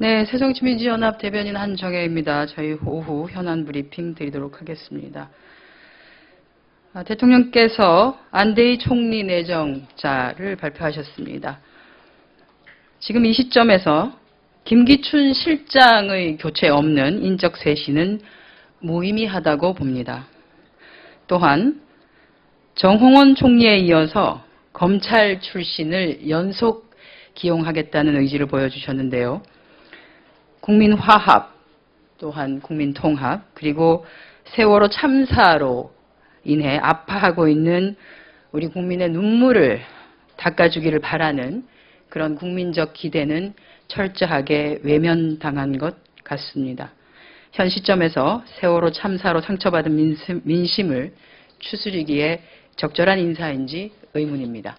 네, 새정치민주연합 대변인 한정혜입니다. 저희 오후 현안 브리핑 드리도록 하겠습니다. 아, 대통령께서 안대희 총리 내정자를 발표하셨습니다. 지금 이 시점에서 김기춘 실장의 교체 없는 인적 쇄신은 무의미하다고 봅니다. 또한 정홍원 총리에 이어서 검찰 출신을 연속 기용하겠다는 의지를 보여주셨는데요. 국민 화합, 또한 국민 통합, 그리고 세월호 참사로 인해 아파하고 있는 우리 국민의 눈물을 닦아주기를 바라는 그런 국민적 기대는 철저하게 외면당한 것 같습니다. 현 시점에서 세월호 참사로 상처받은 민심, 민심을 추스리기에 적절한 인사인지 의문입니다.